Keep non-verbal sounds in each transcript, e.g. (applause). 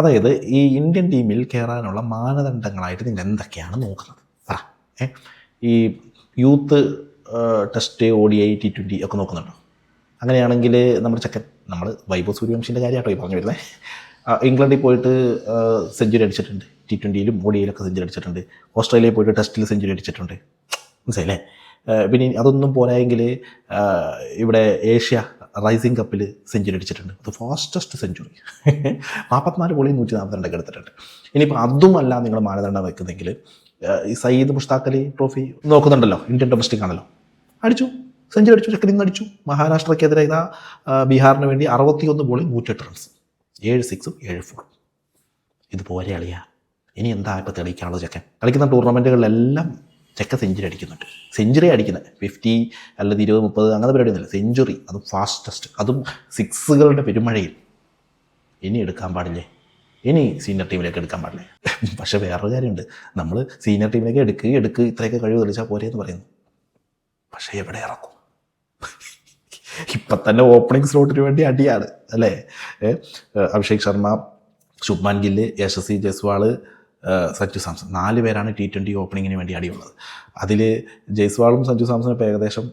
അതായത് ഈ ഇന്ത്യൻ ടീമിൽ കയറാനുള്ള മാനദണ്ഡങ്ങളായിട്ട് നിങ്ങൾ എന്തൊക്കെയാണ് നോക്കുന്നത്? പറ ഈ youth test O D I T twenty ഒക്കെ നോക്കുന്നുണ്ടോ? അങ്ങനെയാണെങ്കിൽ നമ്മുടെ ചെക്കൻ നമ്മൾ വൈഭവ് സൂര്യവംശിന്റെ കാര്യമാട്ടോ ഈ പറഞ്ഞു വരുന്നത് ഇംഗ്ലണ്ടിൽ പോയിട്ട് സെഞ്ചുറി അടിച്ചിട്ടുണ്ട്. ടി ട്വന്റിയിലും ഒ ഡി ഐയിലൊക്കെ സെഞ്ചുറി അടിച്ചിട്ടുണ്ട്. ഓസ്ട്രേലിയയിൽ പോയിട്ട് ടെസ്റ്റിൽ സെഞ്ചുറി അടിച്ചിട്ടുണ്ട്. മനസ്സിലായില്ലേ? പിന്നെ അതൊന്നും പോരായെങ്കിൽ ഇവിടെ ഏഷ്യ റൈസിംഗ് കപ്പിൽ സെഞ്ചുറി അടിച്ചിട്ടുണ്ട്. അത് ഫാസ്റ്റസ്റ്റ് സെഞ്ചുറി (laughs) നാൽപ്പത്തിനാല് ബോളിൽ നൂറ്റി നാൽപ്പത്തിരണ്ടൊക്കെ എടുത്തിട്ടുണ്ട്. ഇനിയിപ്പോൾ അതുമല്ല നിങ്ങൾ മാനദണ്ഡം വെക്കുന്നെങ്കിൽ ഈ സയ്യിദ് മുഷ്താഖ് അലി ട്രോഫി നോക്കുന്നുണ്ടല്ലോ ഇന്ത്യൻ ഡൊമസ്റ്റിക് ആണല്ലോ. അടിച്ചു. സെഞ്ചുറി അടിച്ചു ചെക്കൻ ഇന്ന് അടിച്ചു. മഹാരാഷ്ട്രയ്ക്കെതിരെ ഇതാ ബീഹാറിന് വേണ്ടി അറുപത്തിയൊന്ന് ബോളിൽ നൂറ്റെട്ട് റൺസ് ഏഴ് സിക്സും ഏഴ് ഫോറും ഇതുപോലെ അളിയ ഇനി എന്താ ഇപ്പം തെളിയിക്കാനുള്ളത് ചെക്കൻ? കളിക്കുന്ന ടൂർണമെന്റുകളിലെല്ലാം ചെക്ക സെഞ്ചുറി അടിക്കുന്നുണ്ട്. സെഞ്ചുറി അടിക്കുന്നത്. ഫിഫ്റ്റി അല്ലെങ്കിൽ ഇരുപത് മുപ്പത് അങ്ങനത്തെ പരിപാടിയൊന്നുമില്ല. സെഞ്ചുറി അത് ഫാസ്റ്റസ്റ്റ് അതും സിക്സുകളുടെ പെരുമഴയിൽ. ഇനി എടുക്കാൻ പാടില്ലേ? ഇനി സീനിയർ ടീമിലേക്ക് എടുക്കാൻ പാടില്ലേ? പക്ഷെ വേറൊരു കാര്യമുണ്ട്. നമ്മൾ സീനിയർ ടീമിലേക്ക് എടുക്കുക എടുക്കുക ഇത്രയൊക്കെ കഴിവ് തെളിച്ചാൽ പോരെ എന്ന് പറയുന്നു. പക്ഷേ എവിടെ ഇറക്കും? ഇപ്പം തന്നെ ഓപ്പണിംഗ് സ്ലോട്ടിന് വേണ്ടി അടിയാണ്. അല്ലേ? അഭിഷേക് ശർമ്മ ശുഭ്മാൻ ഗില്ല് യശസ്വി ജയ്സ്വാൾ സഞ്ജു സാംസൺ. നാല് പേരാണ് ടി ട്വന്റി ഓപ്പണിങ്ങിന് വേണ്ടി അടിയുള്ളത്. അതിൽ ജയ്സ്വാളും സഞ്ജു സാംസണും ഇപ്പോൾ ഏകദേശം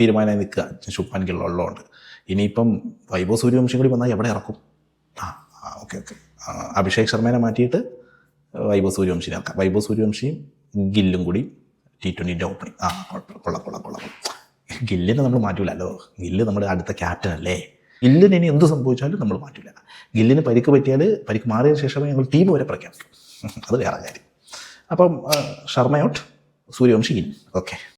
തീരുമാനമായി നിൽക്കുക. ശുഭ്മാൻ കിള്ള ഉള്ളതുകൊണ്ട്. ഇനിയിപ്പം വൈഭവ് സൂര്യവംശം കൂടി വന്നാൽ എവിടെ ഇറക്കും? ആ ഓക്കെ ഓക്കെ. അഭിഷേക് ശർമ്മേനെ മാറ്റിയിട്ട് വൈഭവ് സൂര്യവംശിനെ ഇറക്കാം. വൈഭവ് സൂര്യവംശിയും ഗില്ലും കൂടി ടി ട്വന്റിന്റെ ഓപ്പണിങ് ആ കൊള്ളാം കൊള്ളാം കൊള്ളാം ഗില്ലിനെ നമ്മൾ മാറ്റൂലല്ലോ ഗില്ല് നമ്മുടെ അടുത്ത ക്യാപ്റ്റൻ അല്ലേ? ഗില്ലിന് ഇനി എന്ത് സംഭവിച്ചാലും നമ്മൾ മാറ്റില്ല ഗില്ലിന് പരിക്ക് പറ്റിയാൽ പരിക്ക് മാറിയതിന് ശേഷമേ ഞങ്ങൾ ടീം വരെ പ്രഖ്യാപിക്കും. (laughs) അത് വേറെ കാര്യം. അപ്പം ആ, Sharma out Sooryavanshi in okay